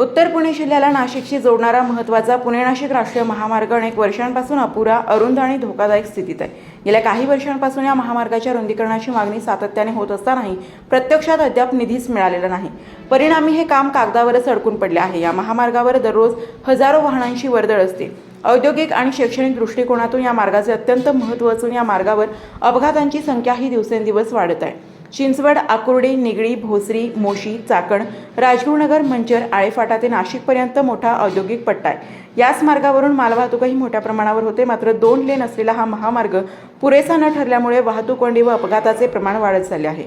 उत्तर पुणे जिल्ह्याला नाशिकशी जोडणारा महत्त्वाचा पुणे नाशिक राष्ट्रीय महामार्ग अनेक वर्षांपासून अपुरा अरुंद आणि धोकादायक स्थितीत आहे. गेल्या काही वर्षांपासून या महामार्गाच्या रुंदीकरणाची मागणी सातत्याने होत असतानाही प्रत्यक्षात अद्याप निधीच मिळालेला नाही. परिणामी हे काम कागदावरच अडकून पडले आहे. या महामार्गावर दररोज हजारो वाहनांची वर्दळ असते. औद्योगिक आणि शैक्षणिक दृष्टिकोनातून या मार्गाचे अत्यंत महत्त्व असून या मार्गावर अपघातांची संख्या ही दिवसेंदिवस वाढत आहे. चिंचवड आकुर्डी निगडी भोसरी मोशी चाकण राजगुरुनगर मंचर आळेफाटा ते नाशिकपर्यंत मोठा औद्योगिक पट्टा आहे. याच मार्गावरून मालवाहतूकही मोठ्या प्रमाणावर होते मात्र दोन लेन असलेला हा महामार्ग पुरेसा न ठरल्यामुळे वाहतूक कोंडी व अपघाताचे प्रमाण वाढत चालले आहे.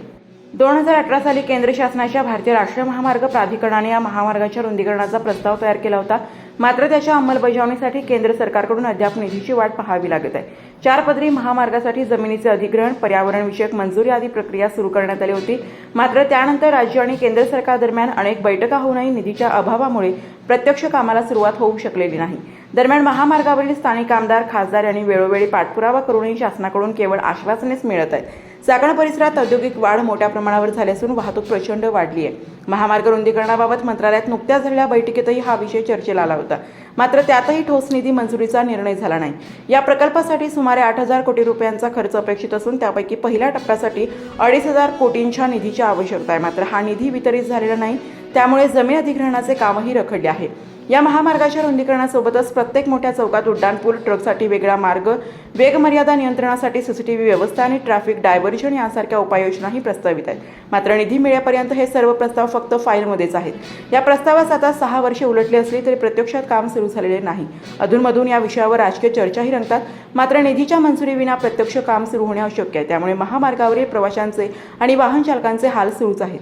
दोन हजार अठरा साली केंद्र शासनाच्या भारतीय राष्ट्रीय महामार्ग प्राधिकरणाने या महामार्गाच्या रुंदीकरणाचा प्रस्ताव तयार केला होता. मात्र त्याच्या अंमलबजावणीसाठी केंद्र सरकारकडून अद्याप निधीची वाट पाहावी लागत आहे. चार पदरी महामार्गासाठी जमिनीचे अधिग्रहण पर्यावरणविषयक मंजुरी आदी प्रक्रिया सुरू करण्यात आली होती. मात्र त्यानंतर राज्य आणि केंद्र सरकार दरम्यान अनेक बैठका होऊनही निधीच्या अभावामुळे प्रत्यक्ष कामाला सुरुवात होऊ शकलेली नाही. दरम्यान महामार्गावरील स्थानिक आमदार खासदार यांनी वेळोवेळी पाठपुरावा करूनही शासनाकडून केवळ आश्वासनेच मिळत आहेत. चाकण परिसरात औद्योगिक वाढ मोठ्या प्रमाणावर झाली असून वाहतूक प्रचंड वाढली आहे महामार्ग रुंदीकरणाबाबत मंत्रालयात नुकत्याच झालेल्या बैठकीतही हा विषय चर्चेला आला होता. मात्र त्यातही ठोस निधी मंजुरीचा निर्णय झाला नाही. या प्रकल्पासाठी सुमारे आठ हजार कोटी रुपयांचा खर्च अपेक्षित असून त्यापैकी पहिल्या टप्प्यासाठी अडीच हजार कोटींच्या निधीची आवश्यकता आहे. मात्र हा निधी वितरित झालेला नाही. त्यामुळे जमीन अधिग्रहणाचे कामही रखडले आहे. या महामार्गाच्या रुंदीकरणासोबतच प्रत्येक मोठ्या चौकात उड्डाणपूल ट्रकसाठी वेगळा मार्ग वेगमर्यादा नियंत्रणासाठी सीसीटीव्ही व्यवस्था आणि ट्रॅफिक डायव्हर्जन यासारख्या उपाययोजनाही प्रस्तावित आहेत. मात्र निधी मिळेपर्यंत हे सर्व प्रस्ताव फक्त फाईलमध्येच आहेत. या प्रस्तावास आता सहा वर्षे उलटली असली तरी प्रत्यक्षात काम सुरू झालेले नाही. अधूनमधून या विषयावर राजकीय चर्चाही रंगतात. मात्र निधीच्या मंजुरीविना प्रत्यक्ष काम सुरू होणे अशक्य आहे. त्यामुळे महामार्गावरील प्रवाशांचे आणि वाहन चालकांचे हाल सुरूच आहेत.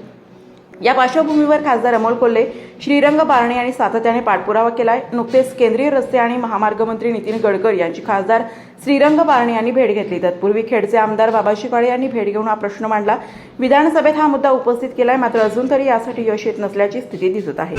या पार्श्वभूमीवर खासदार अमोल कोल्हे श्रीरंग बारणे यांनी सातत्याने पाठपुरावा केलाय. नुकतेच केंद्रीय रस्ते आणि महामार्ग मंत्री नितीन गडकरी यांची खासदार श्रीरंग बारणे यांनी भेट घेतली. तत्पूर्वी खेडचे आमदार बाबाजी काळे यांनी भेट घेऊन हा प्रश्न मांडला. विधानसभेत हा मुद्दा उपस्थित केलाय मात्र अजून तरी यासाठी यश येत नसल्याची स्थिती दिसत आहे.